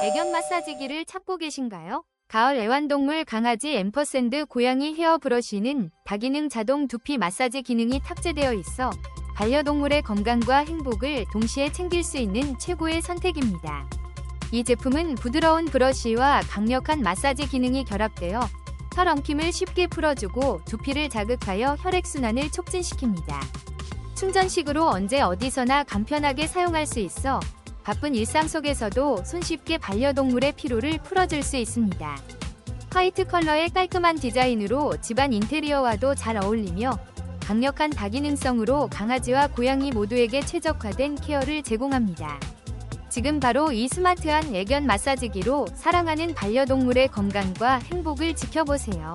애견 마사지기를 찾고 계신가요? 가을 애완동물 강아지 앰퍼샌드 고양이 헤어 브러쉬는 다기능 자동 두피 마사지 기능이 탑재되어 있어 반려동물의 건강과 행복을 동시에 챙길 수 있는 최고의 선택입니다. 이 제품은 부드러운 브러쉬와 강력한 마사지 기능이 결합되어 털 엉킴을 쉽게 풀어주고 두피를 자극하여 혈액순환을 촉진시킵니다. 충전식으로 언제 어디서나 간편하게 사용할 수 있어 바쁜 일상 속에서도 손쉽게 반려동물의 피로를 풀어줄 수 있습니다. 화이트 컬러의 깔끔한 디자인으로 집안 인테리어와도 잘 어울리며 강력한 다기능성으로 강아지와 고양이 모두에게 최적화된 케어를 제공합니다. 지금 바로 이 스마트한 애견 마사지기로 사랑하는 반려동물의 건강과 행복을 지켜보세요.